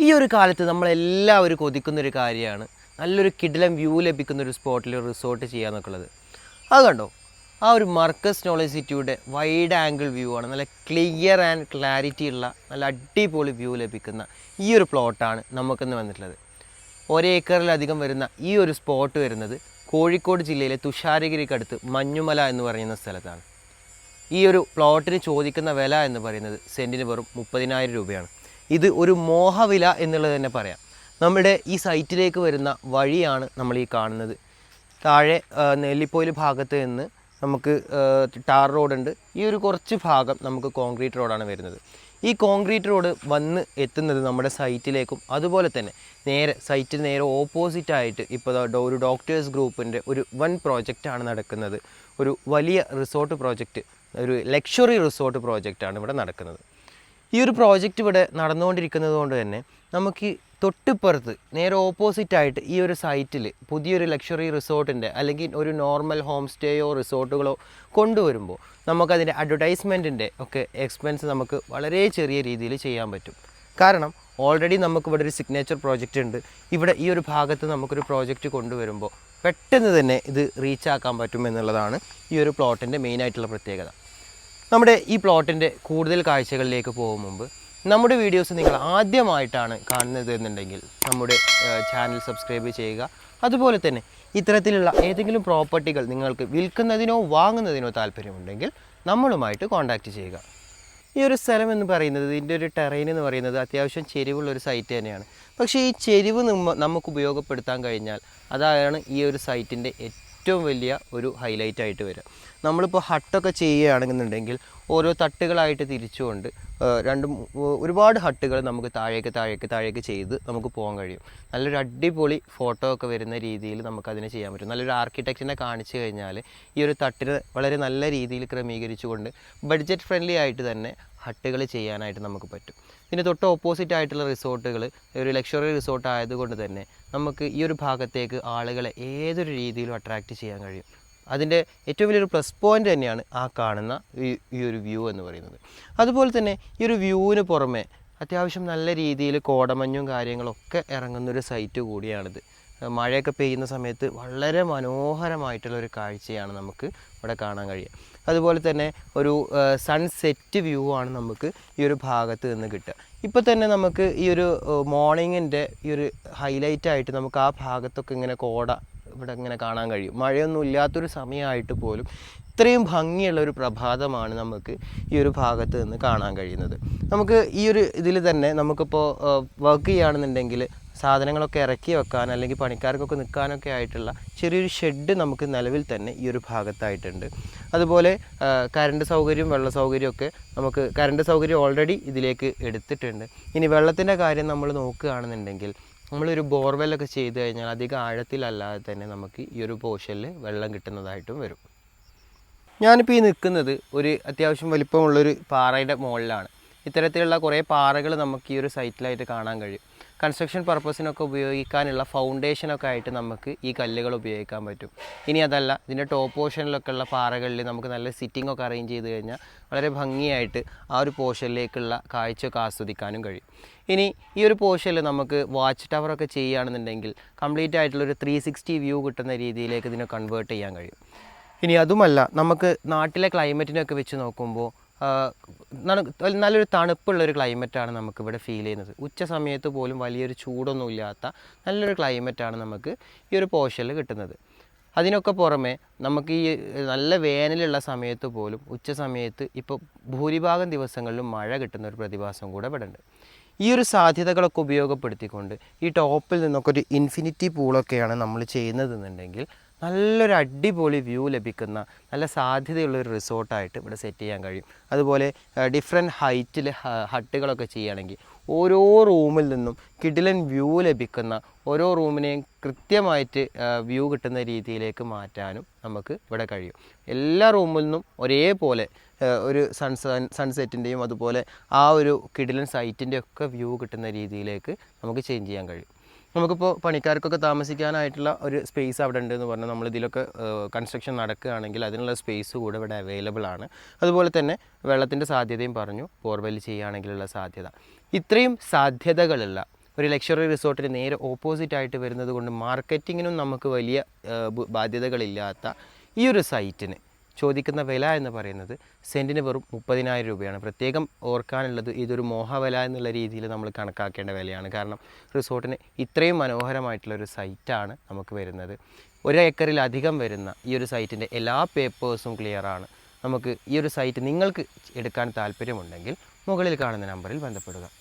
ഈ ഒരു കാലത്ത് നമ്മളെല്ലാവരും കൊതിക്കുന്നൊരു കാര്യമാണ്. നല്ലൊരു കിടിലം വ്യൂ ലഭിക്കുന്ന ഒരു സ്പോട്ടിൽ റിസോർട്ട് ചെയ്യുക ഉള്ളത് അത് കണ്ടോ? ആ ഒരു മർക്കസ് നോളജ് സിറ്റിയുടെ വൈഡ് ആംഗിൾ വ്യൂ ആണ്. നല്ല ക്ലിയർ ആൻഡ് ക്ലാരിറ്റി ഉള്ള നല്ല അടിപൊളി വ്യൂ ലഭിക്കുന്ന ഈ ഒരു പ്ലോട്ടാണ് നമുക്കിന്ന് വന്നിട്ടുള്ളത്. ഒരേക്കറിലധികം വരുന്ന ഈ ഒരു സ്പോട്ട് വരുന്നത് കോഴിക്കോട് ജില്ലയിലെ തുഷാരഗിരിക്കടുത്ത് മഞ്ഞുമല എന്ന് പറയുന്ന സ്ഥലത്താണ്. ഈ ഒരു പ്ലോട്ടിന് ചോദിക്കുന്ന വില എന്ന് പറയുന്നത് സെന്റിന് വെറും മുപ്പതിനായിരം രൂപയാണ്. ഇത് ഒരു മോഹവില എന്നുള്ളത് തന്നെ പറയാം. നമ്മുടെ ഈ സൈറ്റിലേക്ക് വരുന്ന വഴിയാണ് നമ്മൾ ഈ കാണുന്നത്. താഴെ നെല്ലിപ്പോയിൽ ഭാഗത്ത് നിന്ന് നമുക്ക് ടാർ റോഡുണ്ട്. ഈ ഒരു കുറച്ച് ഭാഗം നമുക്ക് കോൺക്രീറ്റ് റോഡാണ് വരുന്നത്. ഈ കോൺക്രീറ്റ് റോഡ് വന്ന് എത്തുന്നത് നമ്മുടെ സൈറ്റിലേക്കും അതുപോലെ തന്നെ നേരെ സൈറ്റിന് നേരെ ഓപ്പോസിറ്റ് ആയിട്ട് ഇപ്പോൾ ഒരു ഡോക്ടേഴ്സ് ഗ്രൂപ്പിന്റെ ഒരു വൻ പ്രോജക്റ്റാണ് നടക്കുന്നത്. ഒരു വലിയ റിസോർട്ട് പ്രോജക്റ്റ് ഒരു ലക്ഷറി റിസോർട്ട് പ്രോജക്റ്റാണ് ഇവിടെ നടക്കുന്നത്. ഈ ഒരു പ്രോജക്റ്റ് ഇവിടെ നടന്നുകൊണ്ടിരിക്കുന്നത് കൊണ്ട് തന്നെ നമുക്ക് തൊട്ടിപ്പുറത്ത് നേരെ ഓപ്പോസിറ്റ് ആയിട്ട് ഈ ഒരു സൈറ്റിൽ പുതിയൊരു ലക്ഷറി റിസോർട്ടിന്റെ അല്ലെങ്കിൽ ഒരു നോർമൽ ഹോം സ്റ്റേയോ റിസോർട്ടുകളോ കൊണ്ടുവരുമ്പോൾ നമുക്കതിന്റെ അഡ്വർടൈസ്മെന്റിന്റെ ഒക്കെ എക്സ്പെൻസ് നമുക്ക് വളരെ ചെറിയ രീതിയിൽ ചെയ്യാൻ പറ്റും. കാരണം ഓൾറെഡി നമുക്ക് ഇവിടെ ഒരു സിഗ്നേച്ചർ പ്രോജക്റ്റ് ഉണ്ട്. ഇവിടെ ഈ ഒരു ഭാഗത്ത് നമുക്കൊരു പ്രോജക്റ്റ് കൊണ്ടുവരുമ്പോൾ പെട്ടെന്ന് തന്നെ ഇത് റീച്ചാക്കാൻ പറ്റും എന്നുള്ളതാണ് ഈ ഒരു പ്ലോട്ടിന്റെ മെയിനായിട്ടുള്ള പ്രത്യേകത. നമ്മുടെ ഈ പ്ലോട്ടിന്റെ കൂടുതൽ കാഴ്ചകളിലേക്ക് പോകും മുമ്പ് നമ്മുടെ വീഡിയോസ് നിങ്ങൾ ആദ്യമായിട്ടാണ് കാണുന്നത് എന്നുണ്ടെങ്കിൽ നമ്മുടെ ചാനൽ സബ്സ്ക്രൈബ് ചെയ്യുക. അതുപോലെ തന്നെ ഇത്തരത്തിലുള്ള ഏതെങ്കിലും പ്രോപ്പർട്ടികൾ നിങ്ങൾക്ക് വിൽക്കുന്നതിനോ വാങ്ങുന്നതിനോ താല്പര്യമുണ്ടെങ്കിൽ നമ്മളുമായിട്ട് കോൺടാക്റ്റ് ചെയ്യുക. ഈ ഒരു സ്ഥലം എന്ന് പറയുന്നത് ഇതിന്റെ ഒരു ടെറൈൻ എന്ന് പറയുന്നത് അത്യാവശ്യം ചെരിവുള്ള ഒരു സൈറ്റ് തന്നെയാണ്. പക്ഷേ ഈ ചെരിവ് നമുക്ക് ഉപയോഗപ്പെടുത്താൻ കഴിഞ്ഞാൽ അതാണ് ഈ ഒരു സൈറ്റിന്റെ ഏറ്റവും വലിയ ഒരു ഹൈലൈറ്റ് ആയിട്ട് വരിക നമ്മളിപ്പോൾ ഹട്ടൊക്കെ ചെയ്യുകയാണെന്നുണ്ടെങ്കിൽ ഓരോ തട്ടുകളായിട്ട് തിരിച്ചുകൊണ്ട് രണ്ട് ഒരുപാട് ഹട്ടുകൾ നമുക്ക് താഴേക്ക് താഴേക്ക് താഴേക്ക് ചെയ്ത് നമുക്ക് പോകാൻ കഴിയും. നല്ലൊരു അടിപൊളി ഫോട്ടോ ഒക്കെ വരുന്ന രീതിയിൽ നമുക്കതിനെ ചെയ്യാൻ പറ്റും. നല്ലൊരു ആർക്കിടെക്റ്റിനെ കാണിച്ചു കഴിഞ്ഞാൽ ഈ ഒരു തട്ടിന് വളരെ നല്ല രീതിയിൽ ക്രമീകരിച്ചുകൊണ്ട് ബഡ്ജറ്റ് ഫ്രണ്ട്ലി ആയിട്ട് തന്നെ ഹട്ടുകൾ ചെയ്യാനായിട്ട് നമുക്ക് പറ്റും. ഇതിന് തൊട്ട് ഓപ്പോസിറ്റ് ആയിട്ടുള്ള റിസോർട്ടുകൾ ഒരു ലക്ഷറി റിസോർട്ട് ആയതുകൊണ്ട് തന്നെ നമുക്ക് ഈ ഒരു ഭാഗത്തേക്ക് ആളുകളെ ഏതൊരു രീതിയിലും അട്രാക്റ്റ് ചെയ്യാൻ കഴിയും. അതിന്റെ ഏറ്റവും വലിയൊരു പ്ലസ് പോയിന്റ് തന്നെയാണ് ആ കാണുന്ന ഈ ഒരു വ്യൂ എന്ന് പറയുന്നത്. അതുപോലെ തന്നെ ഈ ഒരു വ്യൂവിന് പുറമെ അത്യാവശ്യം നല്ല രീതിയിൽ കോടമഞ്ഞും കാര്യങ്ങളൊക്കെ ഇറങ്ങുന്നൊരു സൈറ്റ് കൂടിയാണിത്. മഴയൊക്കെ പെയ്യുന്ന സമയത്ത് വളരെ മനോഹരമായിട്ടുള്ള ഒരു കാഴ്ചയാണ് നമുക്ക് ഇവിടെ കാണാൻ കഴിയുക. അതുപോലെ തന്നെ ഒരു സൺസെറ്റ് വ്യൂ ആണ് നമുക്ക് ഈ ഒരു ഭാഗത്ത് നിന്ന് കിട്ടുക. ഇപ്പോൾ തന്നെ നമുക്ക് ഈ ഒരു മോർണിംഗിന്റെ ഈ ഒരു ഹൈലൈറ്റ് ആയിട്ട് നമുക്ക് ആ ഭാഗത്തൊക്കെ ഇങ്ങനെ കോട ഇവിടെ ഇങ്ങനെ കാണാൻ കഴിയും. മഴയൊന്നും ഇല്ലാത്തൊരു സമയമായിട്ട് പോലും ഇത്രയും ഭംഗിയുള്ള ഒരു പ്രഭാതമാണ് നമുക്ക് ഈ ഒരു ഭാഗത്ത് നിന്ന് കാണാൻ കഴിയുന്നത്. നമുക്ക് ഈ ഒരു ഇതിൽ തന്നെ നമുക്കിപ്പോൾ വർക്ക് ചെയ്യുകയാണെന്നുണ്ടെങ്കിൽ സാധനങ്ങളൊക്കെ ഇറക്കി വെക്കാൻ അല്ലെങ്കിൽ പണിക്കാർക്കൊക്കെ നിൽക്കാനൊക്കെ ആയിട്ടുള്ള ചെറിയൊരു ഷെഡ് നമുക്ക് നിലവിൽ തന്നെ ഈ ഒരു ഭാഗത്തായിട്ടുണ്ട്. അതുപോലെ കരണ്ട് സൗകര്യം വെള്ള സൗകര്യമൊക്കെ നമുക്ക് കറണ്ട് സൗകര്യം ഓൾറെഡി ഇതിലേക്ക് എടുത്തിട്ടുണ്ട്. ഇനി വെള്ളത്തിന്റെ കാര്യം നമ്മൾ നോക്കുകയാണെന്നുണ്ടെങ്കിൽ നമ്മളൊരു ബോർവെല്ലൊക്കെ ചെയ്ത് കഴിഞ്ഞാൽ അധികം ആഴത്തിലല്ലാതെ തന്നെ നമുക്ക് ഈ ഒരു പോഷനിൽ വെള്ളം കിട്ടുന്നതായിട്ടും വരും. ഞാനിപ്പോൾ ഈ നിൽക്കുന്നത് ഒരു അത്യാവശ്യം വലിപ്പമുള്ളൊരു പാറയുടെ മുകളിലാണ്. ഇത്തരത്തിലുള്ള കുറേ പാറകൾ നമുക്ക് ഈ ഒരു സൈറ്റിലായിട്ട് കാണാൻ കഴിയും. കൺസ്ട്രക്ഷൻ പർപ്പസിനൊക്കെ ഉപയോഗിക്കാനുള്ള ഫൗണ്ടേഷനൊക്കെ ആയിട്ട് നമുക്ക് ഈ കല്ലുകൾ ഉപയോഗിക്കാൻ പറ്റും. ഇനി അതല്ല ഇതിന്റെ ടോപ്പ് പോർഷനിലൊക്കെ ഉള്ള പാറകളിൽ നമുക്ക് നല്ല സിറ്റിംഗ് ഒക്കെ അറേഞ്ച് ചെയ്ത് കഴിഞ്ഞാൽ വളരെ ഭംഗിയായിട്ട് ആ ഒരു പോർഷനിലേക്കുള്ള കാഴ്ചയൊക്കെ ആസ്വദിക്കാനും കഴിയും. ഇനി ഈ ഒരു പോർഷനിൽ നമുക്ക് വാച്ച് ടവറൊക്കെ ചെയ്യുകയാണെന്നുണ്ടെങ്കിൽ കംപ്ലീറ്റ് ആയിട്ടുള്ളൊരു ത്രീ സിക്സ്റ്റി വ്യൂ കിട്ടുന്ന രീതിയിലേക്ക് ഇതിനെ കൺവേർട്ട് ചെയ്യാൻ കഴിയും. ഇനി അതുമല്ല നമുക്ക് നാട്ടിലെ ക്ലൈമറ്റിനൊക്കെ വെച്ച് നോക്കുമ്പോൾ നല്ലൊരു തണുപ്പുള്ള ഒരു ക്ലൈമറ്റാണ് നമുക്കിവിടെ ഫീൽ ചെയ്യുന്നത്. ഉച്ച സമയത്ത് പോലും വലിയൊരു ചൂടൊന്നും ഇല്ലാത്ത നല്ലൊരു ക്ലൈമറ്റാണ് നമുക്ക് ഈ ഒരു പോർഷനിൽ കിട്ടുന്നത്. അതിനൊക്കെ പുറമെ നമുക്ക് ഈ നല്ല വേനലുള്ള സമയത്ത് പോലും ഉച്ച സമയത്ത് ഇപ്പോൾ ഭൂരിഭാഗം ദിവസങ്ങളിലും മഴ കിട്ടുന്ന ഒരു പ്രതിഭാസം കൂടെ ഇവിടെ ഉണ്ട് ഈ ഒരു സാധ്യതകളൊക്കെ ഉപയോഗപ്പെടുത്തിക്കൊണ്ട് ഈ ടോപ്പിൽ നിന്നൊക്കെ ഒരു ഇൻഫിനിറ്റി പൂളൊക്കെയാണ് നമ്മൾ ചെയ്യുന്നതെന്നുണ്ടെങ്കിൽ നല്ലൊരു അടിപൊളി വ്യൂ ലഭിക്കുന്ന നല്ല സാധ്യതയുള്ള ഒരു റിസോർട്ടായിട്ട് ഇവിടെ സെറ്റ് ചെയ്യാൻ കഴിയും. അതുപോലെ ഡിഫറെന്റ് ഹൈറ്റിൽ ഹട്ടുകളൊക്കെ ചെയ്യുകയാണെങ്കിൽ ഓരോ റൂമിൽ നിന്നും കിടിലൻ വ്യൂ ലഭിക്കുന്ന ഓരോ റൂമിനെയും കൃത്യമായിട്ട് വ്യൂ കിട്ടുന്ന രീതിയിലേക്ക് മാറ്റാനും നമുക്ക് ഇവിടെ കഴിയും. എല്ലാ റൂമിൽ നിന്നും ഒരേപോലെ ഒരു സൺസൺ സൺസെറ്റിന്റെയും അതുപോലെ ആ ഒരു കിടിലൻ സൈറ്റിന്റെ ഒക്കെ വ്യൂ കിട്ടുന്ന രീതിയിലേക്ക് നമുക്ക് ചേഞ്ച് ചെയ്യാൻ കഴിയും. നമുക്കിപ്പോൾ പണിക്കാർക്കൊക്കെ താമസിക്കാനായിട്ടുള്ള ഒരു സ്പേസ് അവിടെ ഉണ്ട് എന്ന് പറഞ്ഞാൽ നമ്മൾ ഇതിലൊക്കെ കൺസ്ട്രക്ഷൻ നടക്കുകയാണെങ്കിൽ അതിനുള്ള സ്പേസ് കൂടെ ഇവിടെ അവൈലബിൾ ആണ്. അതുപോലെ തന്നെ വെള്ളത്തിന്റെ സാധ്യതയും പറഞ്ഞു ബോർവെൽ ചെയ്യുകയാണെങ്കിലുള്ള സാധ്യത. ഇത്രയും സാധ്യതകളുള്ള ഒരു ലക്ഷറി റിസോർട്ടിന് നേരെ ഓപ്പോസിറ്റ് ആയിട്ട് വരുന്നത് കൊണ്ട് മാർക്കറ്റിങ്ങിനും നമുക്ക് വലിയ ബാധ്യതകളില്ലാത്ത ഈ ഒരു സൈറ്റിന് ചോദിക്കുന്ന വില എന്ന് പറയുന്നത് സെന്റിന് വെറും മുപ്പതിനായിരം രൂപയാണ്. പ്രത്യേകം ഓർക്കാനുള്ളത് ഇതൊരു മോഹവില എന്നുള്ള രീതിയിൽ നമ്മൾ കണക്കാക്കേണ്ട വിലയാണ്. കാരണം റിസോർട്ടിന് ഇത്രയും മനോഹരമായിട്ടുള്ള ഒരു സൈറ്റാണ് നമുക്ക് വരുന്നത്. ഒരു ഏക്കറിലധികം വരുന്ന ഈ ഒരു സൈറ്റിന്റെ എല്ലാ പേപ്പേഴ്സും ക്ലിയറാണ് നമുക്ക് ഈ ഒരു സൈറ്റ് നിങ്ങൾക്ക് എടുക്കാൻ താല്പര്യമുണ്ടെങ്കിൽ മുകളിൽ കാണുന്ന നമ്പറിൽ ബന്ധപ്പെടുക.